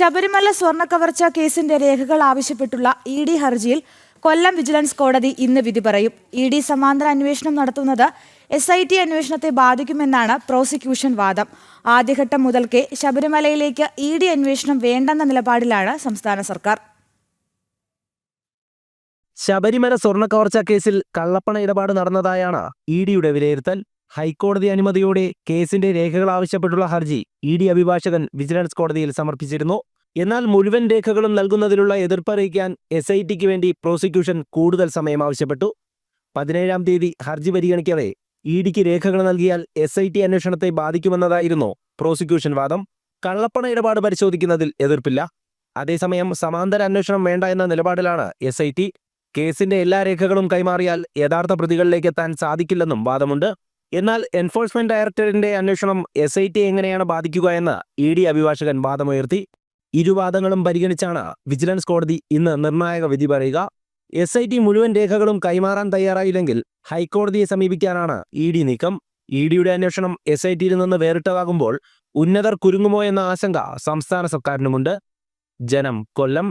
ശബരിമല സ്വർണ കവർച്ച കേസിന്റെ രേഖകൾ ആവശ്യപ്പെട്ടുള്ള ഇ ഡി ഹർജിയിൽ കൊല്ലം വിജിലൻസ് കോടതി ഇന്ന് വിധി പറയും. ഇ ഡി സമാന്തര അന്വേഷണം നടത്തുന്നത് എസ് ഐ ടി അന്വേഷണത്തെ ബാധിക്കുമെന്നാണ് പ്രോസിക്യൂഷൻ വാദം. ആദ്യഘട്ടം മുതൽക്കേ ശബരിമലയിലേക്ക് ഇ ഡി അന്വേഷണം വേണ്ടെന്ന നിലപാടിലാണ് സംസ്ഥാന സർക്കാർ. ശബരിമല സ്വർണ കവർച്ച കേസിൽ കള്ളപ്പണ ഇടപാട് നടന്നതായാണ് ഇ ഡിയുടെ വിലയിരുത്തൽ. ഹൈക്കോടതി അനുമതിയോടെ കേസിന്റെ രേഖകൾ ആവശ്യപ്പെട്ടുള്ള ഹർജി ഇ ഡി അഭിഭാഷകൻ വിജിലൻസ് കോടതിയിൽ സമർപ്പിച്ചിരുന്നു. എന്നാൽ മുഴുവൻ രേഖകളും നൽകുന്നതിലുള്ള എതിർപ്പറിയിക്കാൻ എസ് ഐ ടിക്ക് വേണ്ടി പ്രോസിക്യൂഷൻ കൂടുതൽ സമയം ആവശ്യപ്പെട്ടു. പതിനേഴാം തീയതി ഹർജി പരിഗണിക്കവേ ഇ ഡിക്ക് രേഖകൾ നൽകിയാൽ എസ് ഐ ടി അന്വേഷണത്തെ ബാധിക്കുമെന്നതായിരുന്നു പ്രോസിക്യൂഷൻ വാദം. കള്ളപ്പണ ഇടപാട് പരിശോധിക്കുന്നതിൽ എതിർപ്പില്ല. അതേസമയം സമാന്തര അന്വേഷണം വേണ്ട എന്ന നിലപാടിലാണ് എസ് ഐ ടി കേസിന്റെ എല്ലാ രേഖകളും കൈമാറിയാൽ യഥാർത്ഥ പ്രതികളിലേക്ക് എത്താൻ സാധിക്കില്ലെന്നും വാദമുണ്ട്. എന്നാൽ എൻഫോഴ്സ്മെന്റ് ഡയറക്ടറിന്റെ അന്വേഷണം എസ് ഐ ടി എങ്ങനെയാണ് ബാധിക്കുക എന്ന് ഇ ഡി അഭിഭാഷകൻ വാദമുയർത്തി. ഇരുവാദങ്ങളും പരിഗണിച്ചാണ് വിജിലൻസ് കോടതി ഇന്ന് നിർണായക വിധി പറയുക. എസ് ഐ ടി മുഴുവൻ രേഖകളും കൈമാറാൻ തയ്യാറായില്ലെങ്കിൽ ഹൈക്കോടതിയെ സമീപിക്കാനാണ് ഇ ഡി നീക്കം. ഇ ഡിയുടെ അന്വേഷണം എസ് ഐ ടിയിൽ നിന്ന് വേറിട്ടതാകുമ്പോൾ ഉന്നതർ കുരുങ്ങുമോ എന്ന ആശങ്ക സംസ്ഥാന സർക്കാരിനുമുണ്ട്. ജനം കൊല്ലം.